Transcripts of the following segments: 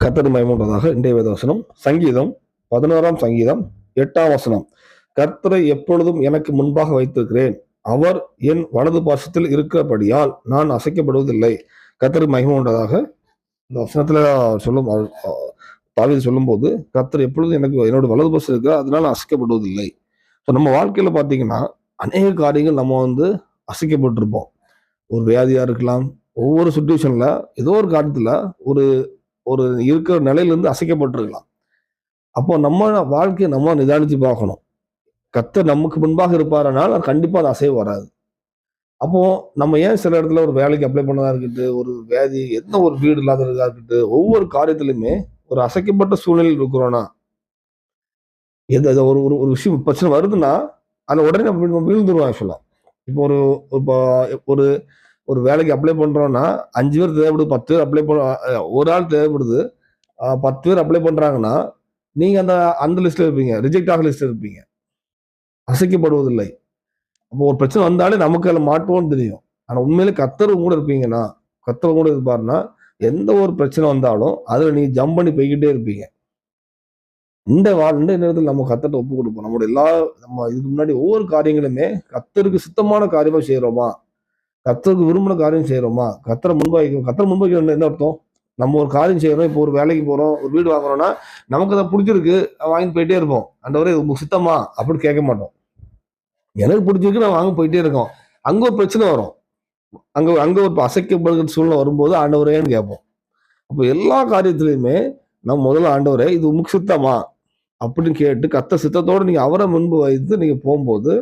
கர்த்தர் மயமுன்றதாக இன்றைய வேதவசனம் சங்கீதம் பதினோராம் சங்கீதம் எட்டாம் வசனம். கர்த்தரை எப்பொழுதும் எனக்கு முன்பாக வைத்திருக்கிறேன். அவர் என் வலது பாசத்தில் இருக்கிறபடியால் நான் அசைக்கப்படுவதில்லை. கர்த்தர் மகிமை இந்த வசனத்துல சொல்லும் தாவீது சொல்லும்போது கர்த்தர் எப்பொழுதும் எனக்கு என்னோட வலது பாசம் இருக்கு அதனால அசைக்கப்படுவதில்லை. ஸோ நம்ம வாழ்க்கையில பார்த்தீங்கன்னா அநேக காரியங்கள் நம்ம வந்து அசைக்கப்பட்டிருப்போம். ஒரு வியாதியா இருக்கலாம் ஒவ்வொரு சுச்சுவேஷன்ல ஏதோ ஒரு காரியத்துல ஒரு ஒரு இருக்கிற நிலையிலேருந்து அசைக்கப்பட்டிருக்கலாம். அப்போ நம்ம வாழ்க்கையை நம்ம நிதானித்து பார்க்கணும். கர்த்தர் நமக்கு முன்பாக இருப்பாரனால் கண்டிப்பாக அது அசைவு வராது. அப்போ நம்ம ஏன் சில இடத்துல ஒரு வேலைக்கு அப்ளை பண்ணதா இருக்கட்டும் ஒரு வியாதி எந்த ஒரு வீடு இல்லாததாக இருக்கட்டும் ஒவ்வொரு காரியத்திலுமே ஒரு அசைக்கப்பட்ட சூழ்நிலையில் இருக்கிறோன்னா எது ஒரு ஒரு ஒரு விஷயம் பிரச்சனை வருதுன்னா அதில் உடனே நம்ம நம்ம வீழ்ந்துருவோம் ஆக்சுவலாக இப்போ ஒரு இப்போ ஒரு ஒரு வேலைக்கு அப்ளை பண்ணுறோன்னா அஞ்சு பேர் தேவைப்படுது பத்து பேர் அப்ளை பண்ண ஒரு ஆள் தேவைப்படுது. பத்து பேர் அப்ளை பண்ணுறாங்கன்னா நீங்கள் அந்த அந்த லிஸ்ட்டில் இருப்பீங்க ரிஜெக்ட் ஆக லிஸ்ட்டில் இருப்பீங்க. அசைக்கப்படுவதில்லை. அப்போ ஒரு பிரச்சனை வந்தாலே நமக்கு அதில் மாட்டுவோம்னு தெரியும். ஆனால் உண்மையிலே கத்தரவு கூட இருப்பீங்கன்னா கத்தர் கூட இருப்பாருன்னா எந்த ஒரு பிரச்சனை வந்தாலும் அதில் நீங்கள் ஜம்ப் பண்ணி போய்கிட்டே இருப்பீங்க. இந்த வாழ் இந்த நேரத்தில் நம்ம கத்தட்ட ஒப்பு கொடுப்போம். நம்மளோட எல்லா நம்ம இதுக்கு முன்னாடி ஒவ்வொரு காரியங்களுமே கத்தருக்கு சுத்தமான காரியமாக செய்கிறோமா கத்தருக்கு விரும்பின காரியம் செய்கிறோமா கத்தரை முன்பாய்க்கும் கத்தரை முன்பாய்க்க என்ன அர்த்தம்? நம்ம ஒரு காரியம் செய்கிறோம் இப்போ ஒரு வேலைக்கு போகிறோம் ஒரு வீடு வாங்குறோம்னா நமக்கு அதை பிடிச்சிருக்கு. வாங்கிட்டு போயிட்டே இருப்போம். அண்டவரே இது உங்களுக்கு சுத்தமா? அப்படின்னு கேட்க மாட்டோம். எனக்கு பிடிச்சிருக்கு நான் வாங்க போயிட்டே இருக்கோம். அங்கே ஒரு பிரச்சனை வரும். அங்கே அங்கே ஒரு அசைக்கப்படுகிற சூழ்நிலை வரும்போது ஆண்டவரேன்னு கேட்போம். அப்போ எல்லா காரியத்திலையுமே நம்ம முதல்ல ஆண்டவரே இது உமக்கு சுத்தமா? அப்படின்னு கேட்டு கத்த சித்தத்தோடு நீங்கள் அவரை முன்பு வைத்து நீங்கள் போகும்போது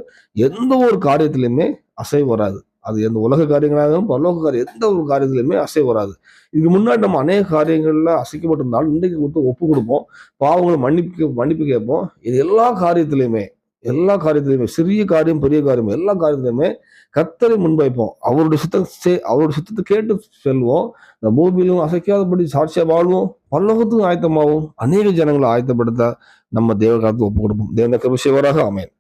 எந்த ஒரு காரியத்திலையுமே அசை வராது. அது எந்த உலக காரியங்களாகவும் பரலோக காரியம் எந்த ஒரு காரியத்திலையுமே அசை வராது. இதுக்கு முன்னாடி நம்ம அநேக காரியங்களில் அசைக்கப்பட்டிருந்தாலும் இன்றைக்கு கொடுத்து ஒப்பு கொடுப்போம் பாவங்களை மன்னிப்பு மன்னிப்பு கேட்போம். இது எல்லா காரியத்திலையுமே எல்லா காரியத்திலையுமே சிறிய காரியம் பெரிய காரியம் எல்லா காரியத்திலையுமே கத்தரை முன்வைப்போம். அவருடைய சுத்தம் செ- அவருடைய சுத்தத்தை கேட்டு செல்வோம். இந்த பூமியிலும் அசைக்காதபடி சாட்சியாக வாழ்வோம். பல்லவத்துக்கும் ஆயத்தமாகவும் அநேக ஜனங்களை ஆயத்தப்படுத்த நம்ம தேவ காலத்துக்கு ஒப்பு கொடுப்போம். தேவன கிருபை செய்வாராக. ஆமென்.